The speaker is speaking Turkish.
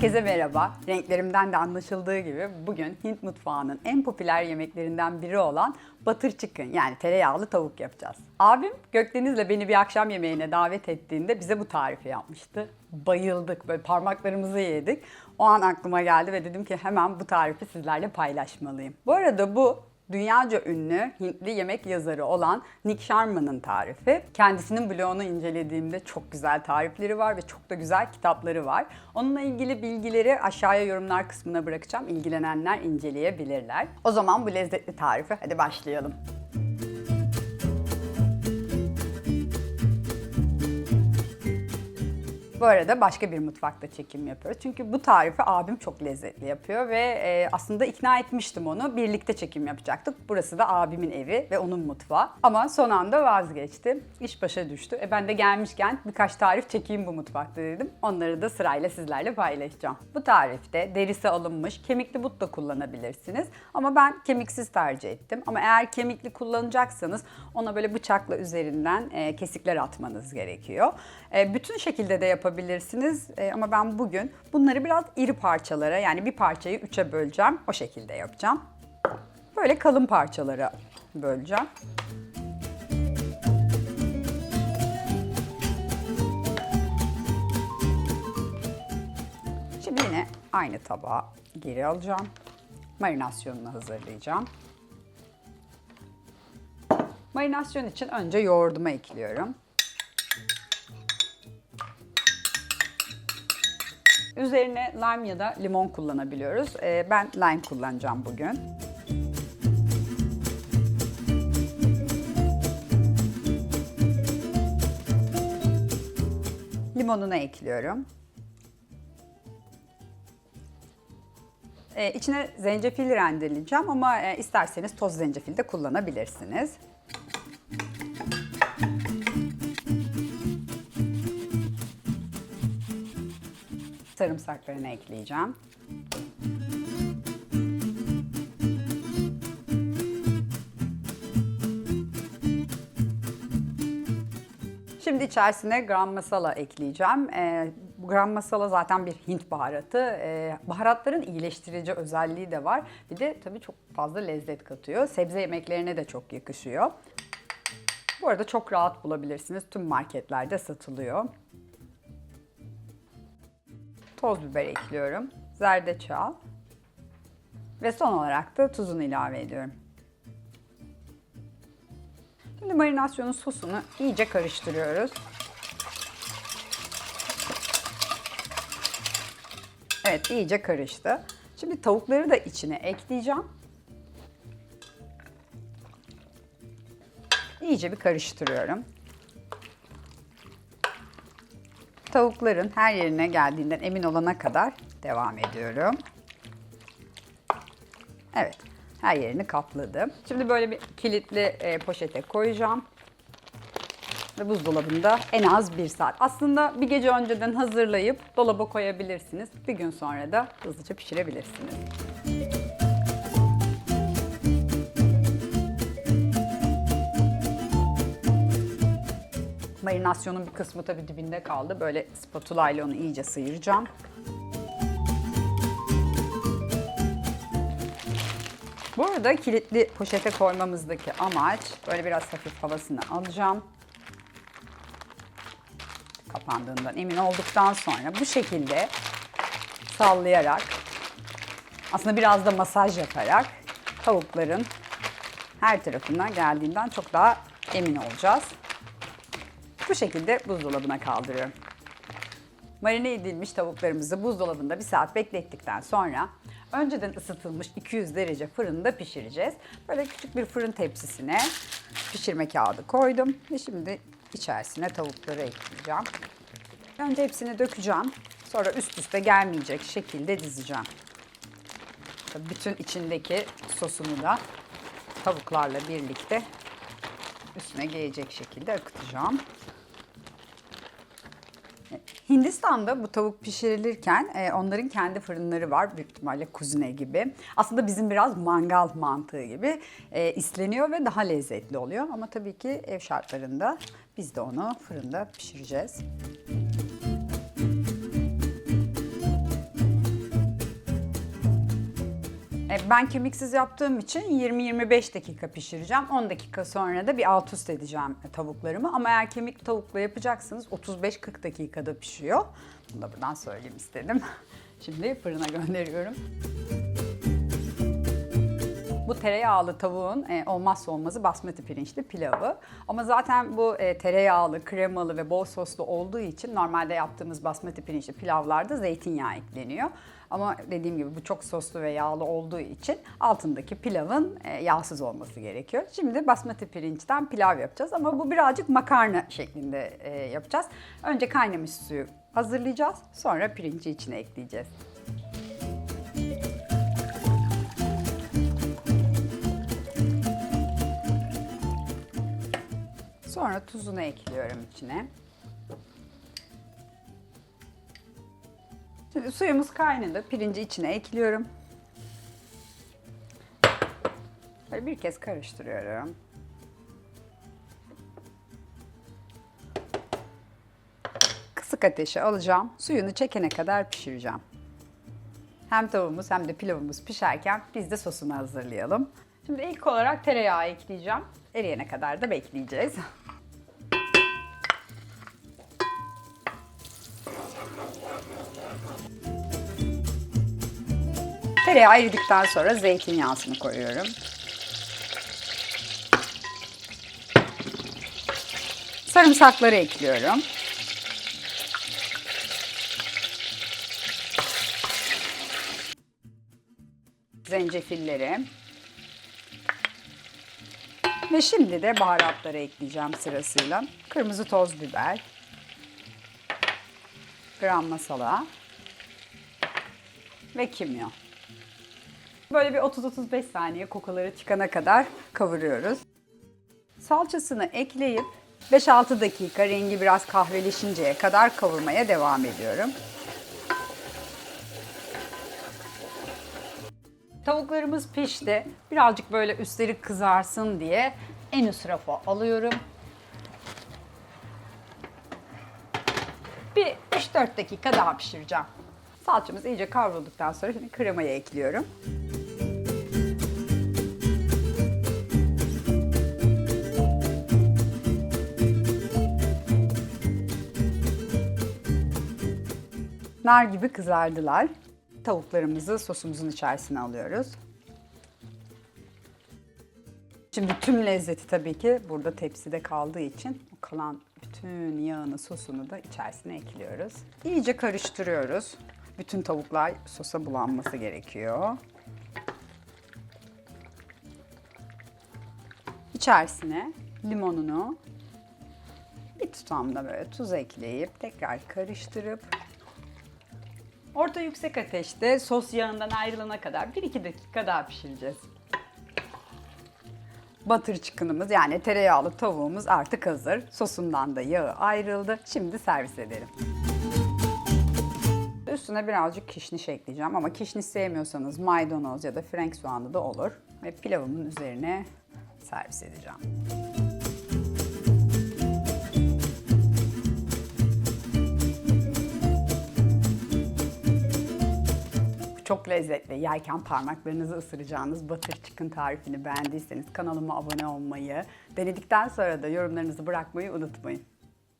Herkese merhaba. Renklerimden de anlaşıldığı gibi bugün Hint mutfağının en popüler yemeklerinden biri olan butter chicken yani tereyağlı tavuk yapacağız. Abim Gökdeniz'le beni bir akşam yemeğine davet ettiğinde bize bu tarifi yapmıştı. Bayıldık, böyle parmaklarımızı yedik. O an aklıma geldi ve dedim ki hemen bu tarifi sizlerle paylaşmalıyım. Bu arada bu Dünyaca ünlü Hintli yemek yazarı olan Nick Sharma'nın tarifi. Kendisinin blogunu incelediğimde çok güzel tarifleri var ve çok da güzel kitapları var. Onunla ilgili bilgileri aşağıya yorumlar kısmına bırakacağım. İlgilenenler inceleyebilirler. O zaman bu lezzetli tarifi hadi başlayalım. Bu arada başka bir mutfakta çekim yapıyoruz. Çünkü bu tarifi abim çok lezzetli yapıyor ve e, aslında ikna etmiştim onu. Birlikte çekim yapacaktık. Burası da abimin evi ve onun mutfağı. Ama son anda vazgeçtim. İş başa düştü. E ben de gelmişken birkaç tarif çekeyim bu mutfakta dedim. Onları da sırayla sizlerle paylaşacağım. Bu tarifte derisi alınmış kemikli but da kullanabilirsiniz. Ama ben kemiksiz tercih ettim. Ama eğer kemikli kullanacaksanız ona böyle bıçakla üzerinden e, kesikler atmanız gerekiyor. E, bütün şekilde de yapabilirsiniz E, ama ben bugün bunları biraz iri parçalara yani bir parçayı üçe böleceğim. O şekilde yapacağım. Böyle kalın parçalara böleceğim. Şimdi yine aynı tabağa geri alacağım. Marinasyonunu hazırlayacağım. Marinasyon için önce yoğurdumu ekliyorum. Üzerine lime ya da limon kullanabiliyoruz. Ee, ben lime kullanacağım bugün. Limonunu ekliyorum. Ee, içine zencefil rendeleyeceğim ama e, isterseniz toz zencefil de kullanabilirsiniz. Sarımsaklarını ekleyeceğim. Şimdi içerisine gram masala ekleyeceğim. Bu gram masala zaten bir Hint baharatı. Ee, baharatların iyileştirici özelliği de var. Bir de tabii çok fazla lezzet katıyor. Sebze yemeklerine de çok yakışıyor. Bu arada çok rahat bulabilirsiniz. Tüm marketlerde satılıyor. Toz biber ekliyorum. Zerdeçal. Ve son olarak da tuzunu ilave ediyorum. Şimdi marinasyonun sosunu iyice karıştırıyoruz. Evet iyice karıştı. Şimdi tavukları da içine ekleyeceğim. İyice bir karıştırıyorum. Tavukların her yerine geldiğinden emin olana kadar devam ediyorum. Evet, her yerini kapladım. Şimdi böyle bir kilitli e, poşete koyacağım. Ve buzdolabında en az bir saat. Aslında bir gece önceden hazırlayıp dolaba koyabilirsiniz. Bir gün sonra da hızlıca pişirebilirsiniz. Marinasyonun bir kısmı tabii dibinde kaldı. Böyle spatula ile onu iyice sıyıracağım. Bu arada kilitli poşete koymamızdaki amaç böyle biraz hafif havasını alacağım. Kapandığından emin olduktan sonra bu şekilde sallayarak aslında biraz da masaj yaparak tavukların her tarafına geldiğinden çok daha emin olacağız. Bu şekilde buzdolabına kaldırıyorum. Marine edilmiş tavuklarımızı buzdolabında bir saat beklettikten sonra önceden ısıtılmış 200 derece fırında pişireceğiz. Böyle küçük bir fırın tepsisine pişirme kağıdı koydum ve şimdi içerisine tavukları ekleyeceğim. Önce hepsini dökeceğim. Sonra üst üste gelmeyecek şekilde dizeceğim. Tabii Bütün içindeki sosunu da tavuklarla birlikte üstüne gelecek şekilde akıtacağım. Hindistan'da bu tavuk pişirilirken e, onların kendi fırınları var. Büyük ihtimalle kuzine gibi. Aslında bizim biraz mangal mantığı gibi e, isleniyor ve daha lezzetli oluyor. Ama tabii ki ev şartlarında biz de onu fırında pişireceğiz. Ben kemiksiz yaptığım için 20-25 dakika pişireceğim. 10 dakika sonra da bir alt üst edeceğim tavuklarımı. Ama eğer kemik tavukla yapacaksınız 35-40 dakikada pişiyor. Bunu da buradan söyleyeyim istedim. Şimdi fırına gönderiyorum. Bu tereyağlı tavuğun e, olmazsa olmazı basmati pirinçli pilavı. Ama zaten bu e, tereyağlı, kremalı ve bol soslu olduğu için normalde yaptığımız basmati pirinçli pilavlarda zeytinyağı ekleniyor. Ama dediğim gibi bu çok soslu ve yağlı olduğu için altındaki pilavın e, yağsız olması gerekiyor. Şimdi basmati pirinçten pilav yapacağız ama bu birazcık makarna şeklinde e, yapacağız. Önce kaynamış suyu hazırlayacağız. Sonra pirinci içine ekleyeceğiz. Sonra tuzunu ekliyorum içine. Şimdi suyumuz kaynadı. Pirinci içine ekliyorum. Böyle bir kez karıştırıyorum. Kısık ateşe alacağım. Suyunu çekene kadar pişireceğim. Hem tavuğumuz hem de pilavımız pişerken biz de sosunu hazırlayalım. Şimdi ilk olarak tereyağı ekleyeceğim. Eriyene kadar da bekleyeceğiz. Tereyağı eridikten sonra zeytinyağısını koyuyorum. Sarımsakları ekliyorum. Zencefilleri. Ve şimdi de baharatları ekleyeceğim sırasıyla. Kırmızı toz biber. Gram masala. Ve kimyon. Böyle bir 30-35 saniye kokuları çıkana kadar kavuruyoruz. Salçasını ekleyip 5-6 dakika rengi biraz kahveleşinceye kadar kavurmaya devam ediyorum. Tavuklarımız pişti. Birazcık böyle üstleri kızarsın diye en üst rafa alıyorum. 3-4 dakika daha pişireceğim. Salçamız iyice kavrulduktan sonra şimdi kremayı ekliyorum. Nar gibi kızardılar. Tavuklarımızı sosumuzun içerisine alıyoruz. Şimdi tüm lezzeti tabii ki burada tepside kaldığı için kalan bütün yağını, sosunu da içerisine ekliyoruz. İyice karıştırıyoruz. Bütün tavuklar sosa bulanması gerekiyor. İçerisine limonunu bir tutam da böyle tuz ekleyip tekrar karıştırıp orta yüksek ateşte sos yağından ayrılana kadar 1-2 dakika daha pişireceğiz. Batır çıkınımız yani tereyağlı tavuğumuz artık hazır. Sosundan da yağı ayrıldı. Şimdi servis edelim. Üstüne birazcık kişniş ekleyeceğim ama kişniş sevmiyorsanız maydanoz ya da frenk soğanı da olur. Ve pilavımın üzerine servis edeceğim. Çok lezzetli. Yerken parmaklarınızı ısıracağınız batır çıkın tarifini beğendiyseniz kanalıma abone olmayı, denedikten sonra da yorumlarınızı bırakmayı unutmayın.